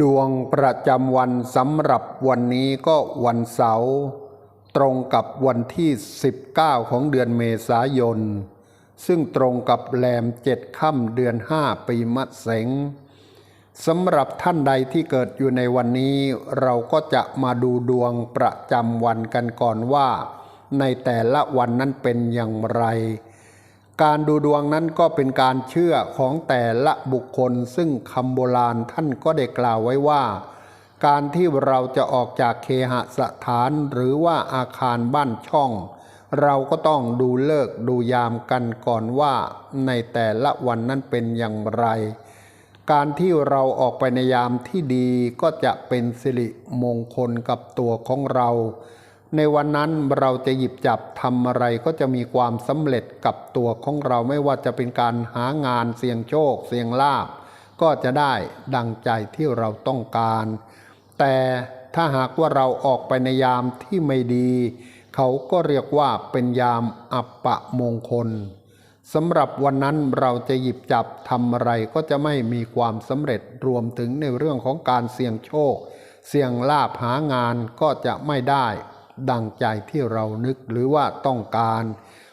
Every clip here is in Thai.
ดวงประจำวันสำหรับวันนี้ก็วันเสาร์ตรงกับวันที่ 19 ของเดือนเมษายน ซึ่งตรงกับแรมเจ็ดค่ำเดือน 5 ปีมะเสงสำหรับท่านใดที่เกิดอยู่ในวันนี้ เราก็จะมาดูดวงประจำวันกันก่อนว่า ในแต่ละวันนั้นเป็นอย่างไร การดูดวงนั้นก็เป็นการเชื่อของแต่ละบุคคล ซึ่งคำโบราณท่านก็ได้กล่าวไว้ว่า การที่เราจะออกจากเคหสถานหรือว่าอาคารบ้านช่อง เราก็ต้องดูเลิกดูยามกันก่อนว่า ในแต่ละวันนั้นเป็นอย่างไร การที่เราออกไปในยามที่ดีก็จะเป็นสิริมงคลกับตัวของเรา ในวันนั้นเราจะหยิบจับทำอะไรก็จะมีความสำเร็จกับตัวของเราไม่ว่าจะเป็นการหางานเสี่ยงโชค เสี่ยงลาบ ก็จะได้ดังใจที่เราต้องการ แต่ถ้าหากว่าเราออกไปในยามที่ไม่ดี เขาก็เรียกว่าเป็นยามอัปปะมงคลสำหรับวันนั้นเราจะหยิบจับทำอะไรก็จะไม่มีความสำเร็จรวมถึงในเรื่องของการเสี่ยงโชค เสี่ยงลาบหางานก็จะไม่ได้ ดังใจที่เรานึกหรือว่าต้องการ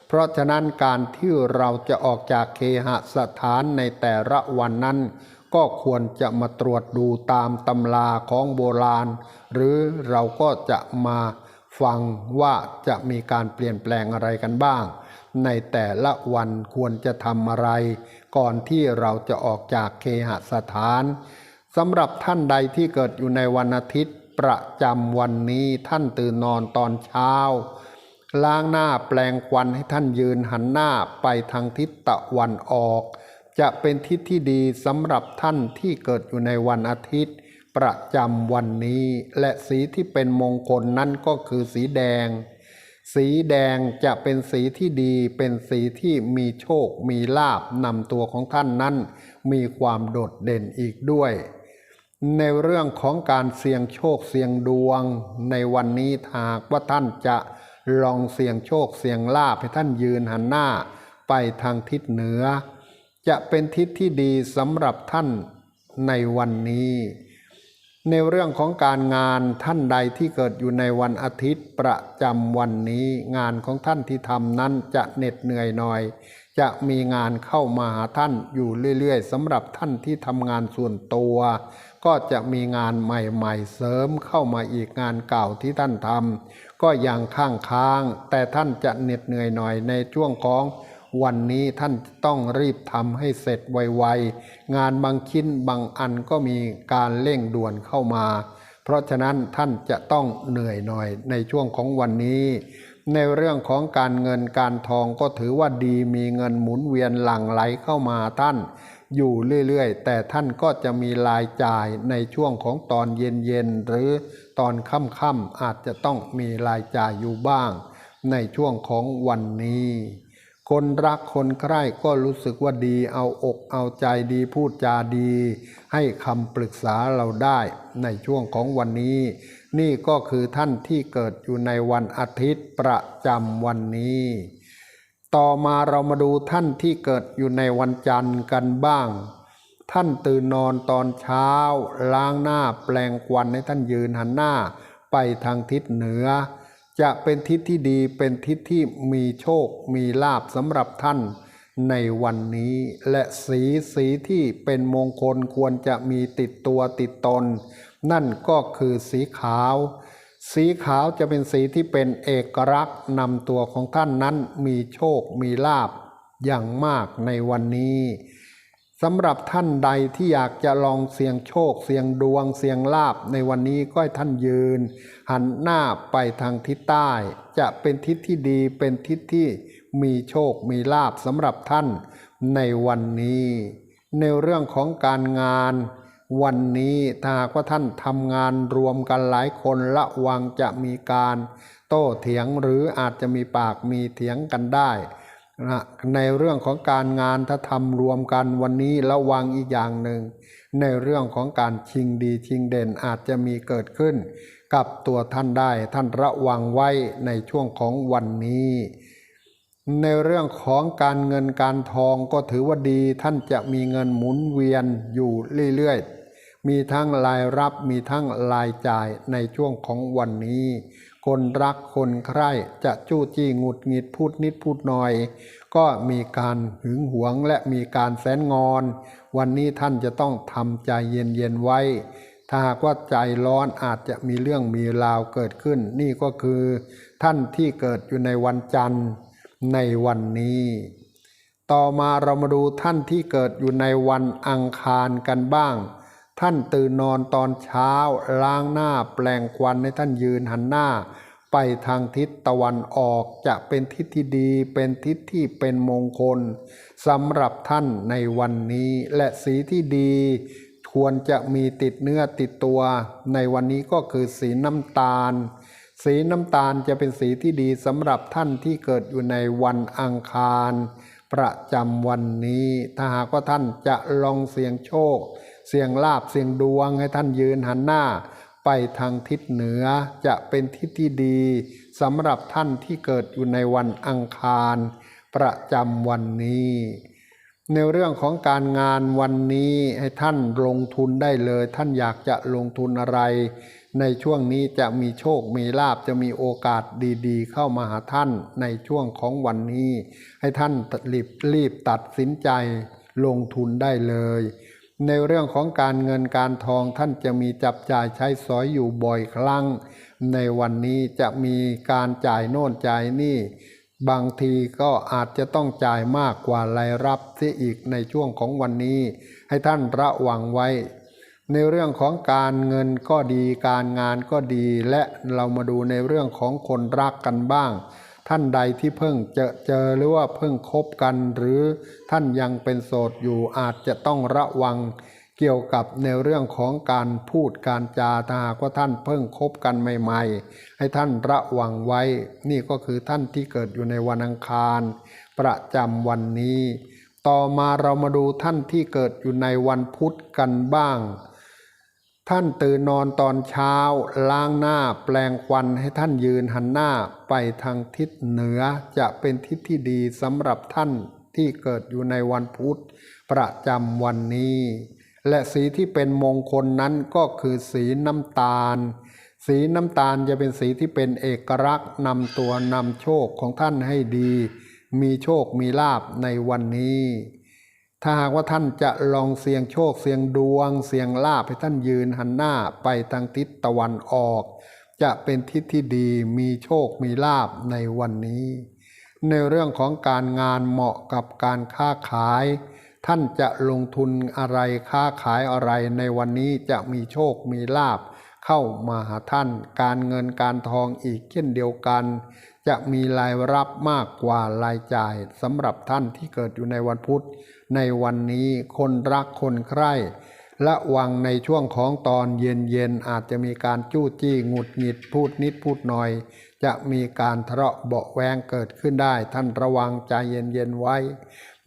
เพราะฉะนั้นการที่เราจะออกจากเคหสถานในแต่ละวันนั้น ก็ควรจะมาตรวจดูตามตำราของโบราณ หรือเราก็จะมาฟังว่าจะมีการเปลี่ยนแปลงอะไรกันบ้าง ในแต่ละวันควรจะทำอะไร ก่อนที่เราจะออกจากเคหสถานสำหรับท่านใดที่เกิดอยู่ในวันอาทิตย์ ประจำวันนี้ท่านตื่นนอนตอนเช้า ล้างหน้าแปลงควันให้ท่านยืนหันหน้าไปทางทิศตะวันออก จะเป็นทิศที่ดีสำหรับท่านที่เกิดอยู่ในวันอาทิตย์ ประจำวันนี้ และสีที่เป็นมงคลนั่นก็คือสีแดง สีแดงจะเป็นสีที่ดี เป็นสีที่มีโชค มีลาบนำตัวของท่านนั้น มีความโดดเด่นอีกด้วย ในเรื่องของการเสี่ยงโชคเสี่ยงดวง ในวันนี้หากว่าท่านจะลองเสี่ยงโชคเสี่ยงลาบให้ท่านยืนหันหน้าไปทางทิศเหนือ จะเป็นทิศที่ดีสำหรับท่านในวันนี้ ในเรื่องของการงานท่านใดที่เกิดอยู่ในวันอาทิตย์ประจำวันนี้ งานของท่านที่ทำนั้นจะเหน็ดเหนื่อยหน่อย จะมีงานเข้ามาหาท่านอยู่เรื่อยๆสำหรับท่านที่ทำงานส่วนตัว ก็จะมีงานใหม่ๆ เสริมเข้ามาอีกงานเก่าที่ท่านทำก็ยังข้างค้าง แต่ท่านจะเหน็ดเหนื่อยหน่อยในช่วงของ วันนี้ท่านต้องรีบทำให้เสร็จไวๆ งานบางชิ้นบางอันก็มีการเร่งด่วนเข้ามา เพราะฉะนั้นท่านจะต้องเหนื่อยหน่อยในช่วงของวันนี้ ในเรื่องของการเงินการทองก็ถือว่าดีมีเงินหมุนเวียนหลั่งไหลเข้ามาท่านอยู่เรื่อยๆ แต่ท่านก็จะมีรายจ่ายในช่วงของตอนเย็นๆ หรือตอนค่ำๆอาจจะต้องมีรายจ่ายอยู่บ้าง ในช่วงของวันนี้ คนรักคนใคร่ก็รู้สึกว่าดีเอาอกเอาใจดีพูดจาดี ให้คำปรึกษาเราได้ในช่วงของวันนี้ นี่ก็คือท่านที่เกิดอยู่ในวันอาทิตย์ประจำวันนี้ ต่อมาเรามาดูท่านที่เกิดอยู่ในวันจันทร์กันบ้าง ท่านตื่นนอนตอนเช้า ล้างหน้าแปลงควันให้ท่านยืนหันหน้าไปทางทิศเหนือ จะเป็นทิศที่ดีเป็นทิศที่มีโชค มีลาบสำหรับท่านในวันนี้ และสีสีที่เป็นมงคลควรจะมีติดตัวติดตน นั่นก็คือสีขาว สีขาวจะเป็นสีที่เป็นเอกลักษณ์นำตัวของท่านนั้นมีโชค มีลาบอย่างมากในวันนี้ สำหรับท่านใดที่อยากจะลองเสี่ยงโชค เสี่ยงดวง เสี่ยงลาบในวันนี้ก็ให้ท่านยืน หันหน้าไปทางทิศใต้ จะเป็นทิศที่ดีเป็นทิศที่มีโชคมีลาบสำหรับท่านในวันนี้ ในเรื่องของการงาน วันนี้ถ้ากว่าท่านทำงานรวมกันหลายคนระวังจะมีการ โต้เถียงหรืออาจจะมีปากมีเถียงกันได้ ในเรื่องของการงานถ้าทำรวมกันวันนี้ระวังอีกอย่างหนึ่ง ในเรื่องของการชิงดีชิงเด่นอาจจะมีเกิดขึ้น กับตัวท่านได้ท่านระวังไว้ในช่วงของวันนี้ ในเรื่องของการเงินการทองก็ถือว่าดี ท่านจะมีเงินหมุนเวียนอยู่เรื่อยๆมีทั้งรายรับมีทั้งรายจ่ายในช่วงของวันนี้ คนรักคนใคร่จะจู้จี้หงุดหงิดพูดนิดพูดหน่อย ก็มีการหึงหวงและมีการแสนงอน วันนี้ท่านจะต้องทำใจเย็นๆไว้ ถ้าหากว่าใจร้อนอาจจะมีเรื่องมีราวเกิดขึ้น นี่ก็คือท่านที่เกิดอยู่ในวันจันทร์ในวันนี้ ต่อมาเรามาดูท่านที่เกิดอยู่ในวันอังคารกันบ้าง ท่านตื่นนอนตอนเช้า ล้างหน้าแปลงควันให้ท่านยืนหันหน้า ไปทางทิศตะวันออกจะเป็นทิศที่ดีเป็นทิศที่เป็นมงคลสำหรับท่านในวันนี้ และสีที่ดีควรจะมีติดเนื้อติดตัว ในวันนี้ก็คือสีน้ำตาล สีน้ำตาลจะเป็นสีที่ดีสำหรับท่านที่เกิดอยู่ในวันอังคาร ประจำวันนี้ ถ้าหากว่าท่านจะลองเสี่ยงโชค เสียงลาบเสียงดวงให้ท่านยืนหันหน้า ไปทางทิศเหนือจะเป็นทิศที่ดีสำหรับท่านที่เกิดอยู่ในวันอังคาร ประจำวันนี้ ในเรื่องของการงานวันนี้ให้ท่านลงทุนได้เลย ท่านอยากจะลงทุนอะไร ในช่วงนี้จะมีโชคมีลาบจะมีโอกาสดีๆ เข้ามาหาท่านในช่วงของวันนี้ ให้ท่านรีบรีบตัดสินใจลงทุนได้เลย ในเรื่องของการเงินการทองท่านจะมีจับจ่ายใช้สอยอยู่บ่อยครั้ง ในวันนี้จะมีการจ่ายโน่นจ่ายนี่ บางทีก็อาจจะต้องจ่ายมากกว่ารายรับเสียอีกในช่วงของวันนี้ ให้ท่านระวังไว้ ในเรื่องของการเงินก็ดีการงานก็ดี และเรามาดูในเรื่องของคนรักกันบ้าง ท่านใดที่เพิ่งเจอเจอหรือว่าเพิ่งคบกัน หรือท่านยังเป็นโสดอยู่อาจจะต้องระวังเกี่ยวกับในเรื่องของการพูดการจาถ้าหากว่าท่านเพิ่งคบกันใหม่ๆ ให้ท่านระวังไว้ นี่ก็คือท่านที่เกิดอยู่ในวันอังคาร ประจำวันนี้ ต่อมาเรามาดูท่านที่เกิดอยู่ในวันพุธกันบ้าง ท่านตื่นนอนตอนเช้า ล้างหน้าแปลงควันให้ท่านยืนหันหน้าไปทางทิศเหนือจะเป็นทิศที่ดีสำหรับท่านที่เกิดอยู่ในวันพุธประจำวันนี้ และสีที่เป็นมงคลนั้นก็คือสีน้ำตาล สีน้ำตาลจะเป็นสีที่เป็นเอกลักษณ์นำตัวนำโชคของท่านให้ดี มีโชคมีลาบในวันนี้ ถ้าหากว่าท่านจะลองเสี่ยงโชคเสี่ยงดวง เสี่ยงลาบให้ท่านยืนหันหน้าไปทางทิศตะวันออก จะเป็นทิศที่ดีมีโชคมีลาบในวันนี้ ในเรื่องของการงานเหมาะกับการค้าขาย ท่านจะลงทุนอะไรค้าขายอะไรในวันนี้จะมีโชคมีลาบ เข้ามาหาท่าน การเงินการทองอีกเช่นเดียวกัน จะมีรายรับมากกว่ารายจ่ายสำหรับท่านที่เกิดอยู่ในวันพุธ ในวันนี้คนรักคนใคร่ระวังในช่วงของตอนเย็นๆอาจจะมีการจู้จี้หงุดหงิดพูดนิดพูดหน่อย จะมีการทะเลาะเบาแวงเกิดขึ้นได้ ท่านระวังใจเย็นๆไว้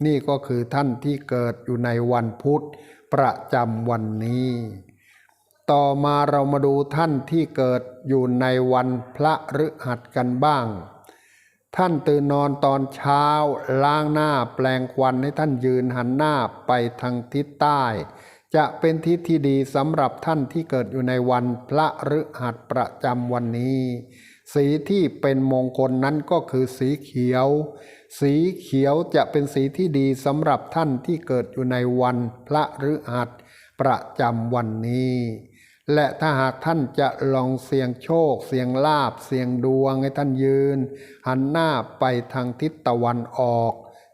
นี่ก็คือท่านที่เกิดอยู่ในวันพุธ ประจำวันนี้ ต่อมาเรามาดูท่านที่เกิดอยู่ในวันพระฤหัสกันบ้าง ท่านตื่นนอนตอนเช้าล้างหน้าแปลงควันให้ท่านยืนหันหน้าไปทางทิศใต้ จะเป็นทิศที่ดีสำหรับท่านที่เกิดอยู่ในวันพระฤหัสประจำวันนี้ สีที่เป็นมงคลนั้นก็คือสีเขียว สีเขียวจะเป็นสีที่ดีสำหรับท่านที่เกิดอยู่ในวันพระฤหัสประจำวันนี้ และถ้าหากท่านจะลองเสี่ยงโชค เสี่ยงลาบ เสี่ยงดวงให้ท่านยืน หันหน้าไปทางทิศตะวันออก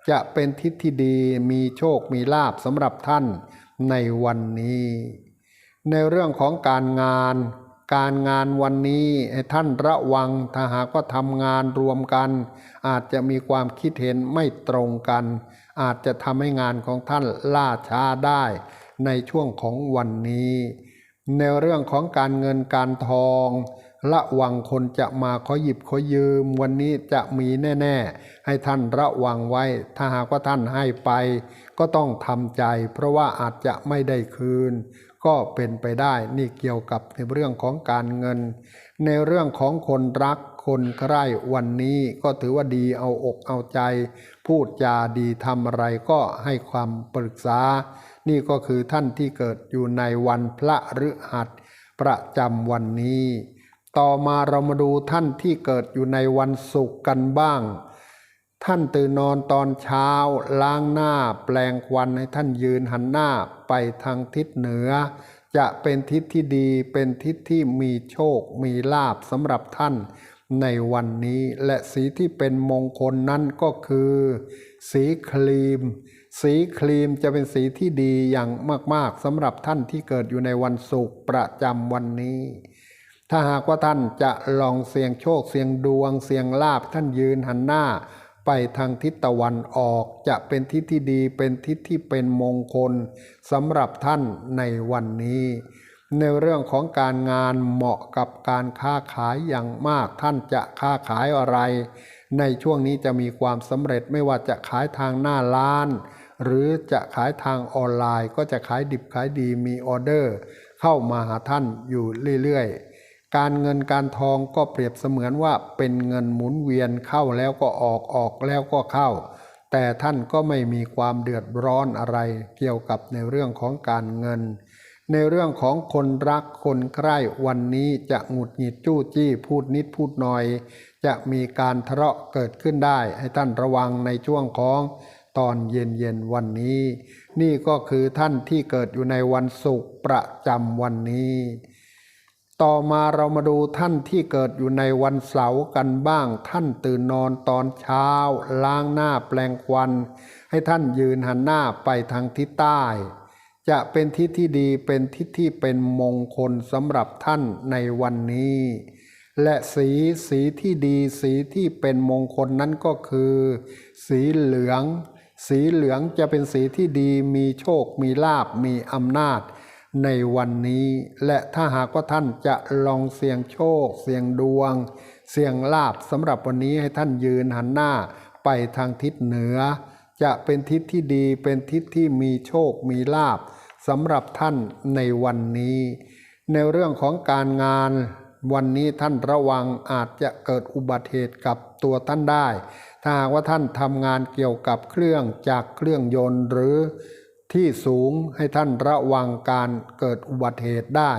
จะเป็นทิศที่ดีมีโชคมีลาบสำหรับท่านในวันนี้ ในเรื่องของการงาน การงานวันนี้ให้ท่านระวังถ้าหากว่าทำงานรวมกัน อาจจะมีความคิดเห็นไม่ตรงกัน อาจจะทำให้งานของท่านล่าช้าได้ในช่วงของวันนี้ ในเรื่องของการเงินการทอง ระวังคนจะมาขอหยิบขอยืม วันนี้จะมีแน่ ๆ ให้ท่านระวังไว้ ถ้าหากว่าท่านให้ไป ก็ต้องทำใจ เพราะว่าอาจจะไม่ได้คืน ก็เป็นไปได้นี่เกี่ยวกับในเรื่องของการเงิน ในเรื่องของคนรักคนใคร่วันนี้ก็ถือว่าดีเอาอกเอาใจ พูดจาดีทำอะไรก็ให้ความปรึกษา นี่ก็คือท่านที่เกิดอยู่ในวันพระฤหัสประจำวันนี้ ต่อมาเรามาดูท่านที่เกิดอยู่ในวันศุกร์กันบ้าง ท่านตื่นนอนตอนเช้า ล้างหน้าแปลงควันให้ท่านยืนหันหน้าไปทางทิศเหนือ จะเป็นทิศที่ดีเป็นทิศที่มีโชค มีลาภสำหรับท่านในวันนี้และสีที่เป็นมงคลนั้นก็คือ สีครีม สีครีมจะเป็นสีที่ดีอย่างมาก ๆสำหรับท่านที่เกิดอยู่ในวันศุกร์ประจำวันนี้ ถ้าหากว่าท่านจะลองเสี่ยงโชคเสี่ยงดวง เสี่ยงลาบท่านยืนหันหน้า ไปทางทิศตะวันออกจะเป็นทิศที่ดีเป็นทิศที่เป็นมงคลสำหรับท่านในวันนี้ ในเรื่องของการงานเหมาะกับการค้าขายอย่างมากท่านจะค้าขายอะไร ในช่วงนี้จะมีความสำเร็จไม่ว่าจะขายทางหน้าร้าน หรือจะขายทางออนไลน์ก็จะขายดิบขายดีมีออเดอร์ เข้ามาหาท่านอยู่เรื่อยๆ การเงินการทองก็เปรียบเสมือนว่าเป็นเงินหมุนเวียนเข้าแล้วก็ออกออกแล้วก็เข้า แต่ท่านก็ไม่มีความเดือดร้อนอะไรเกี่ยวกับในเรื่องของการเงิน ในเรื่องของคนรักคนใคร่วันนี้จะหงุดหงิดจู้จี้พูดนิดพูดหน่อย จะมีการทะเลาะเกิดขึ้นได้ให้ท่านระวังในช่วงของ ตอนเย็นเย็นๆวันนี้ นี่ก็คือท่านที่เกิดอยู่ในวันศุกร์ประจำวันนี้ ต่อมาเรามาดูท่านที่เกิดอยู่ในวันเสาร์กันบ้าง ท่านตื่นนอนตอนเช้า ล้างหน้าแปลงควัน ให้ท่านยืนหันหน้าไปทางทิศใต้ จะเป็นทิศที่ดีเป็นทิศที่เป็นมงคลสำหรับท่านในวันนี้และสีสีที่ดีสีที่เป็นมงคลนั้นก็คือ สีเหลือง สีเหลืองจะเป็นสีที่ดีมีโชค มีลาบมีอำนาจ ในวันนี้ และถ้าหากว่าท่านจะลองเสี่ยงโชค เสี่ยงดวง เสี่ยงลาบสำหรับวันนี้ให้ท่านยืนหันหน้าไปทางทิศเหนือ จะเป็นทิศที่ดีเป็นทิศที่มีโชค มีลาบสำหรับท่านในวันนี้ ในเรื่องของการงาน วันนี้ท่านระวังอาจจะเกิดอุบัติเหตุกับตัวท่านได้ ถ้าหากว่าท่านทำงานเกี่ยวกับเครื่องจากเครื่องยนต์หรือที่สูงให้ท่านระวังการเกิดอุบัติเหตุได้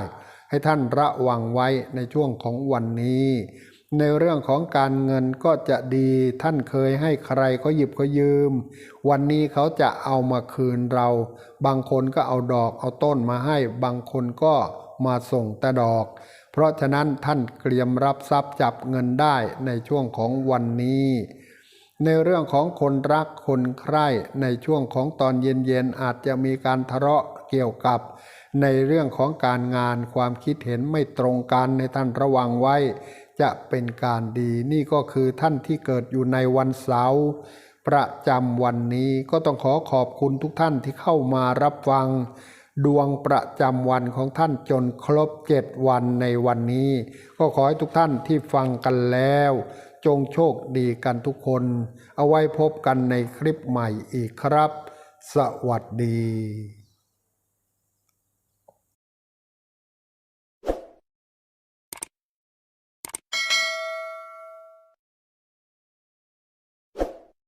ให้ท่านระวังไว้ในช่วงของวันนี้ ในเรื่องของการเงินก็จะดีท่านเคยให้ใครเขาหยิบเขายืม วันนี้เขาจะเอามาคืนเรา บางคนก็เอาดอกเอาต้นมาให้ บางคนก็มาส่งแต่ดอก ราะฉะนั้นท่านเตรียมรับทรัพย์จับเงินได้ในช่วงของวันนี้ ในเรื่องของคนรักคนใคร่ในช่วงของตอนเย็นๆอาจจะมีการทะเลาะเกี่ยวกับ ในเรื่องของการงานความคิดเห็นไม่ตรงกันในท่านระวังไว้ จะเป็นการดีนี่ก็คือท่านที่เกิดอยู่ในวันเสาร์ประจำวันนี้ก็ต้องขอขอบคุณทุกท่านที่เข้ามารับฟัง ดวงประจำวันของท่านจนครบเจ็ดวันในวันนี้ ก็ขอให้ทุกท่านที่ฟังกันแล้ว จงโชคดีกันทุกคน เอาไว้พบกันในคลิปใหม่อีกครับ สวัสดี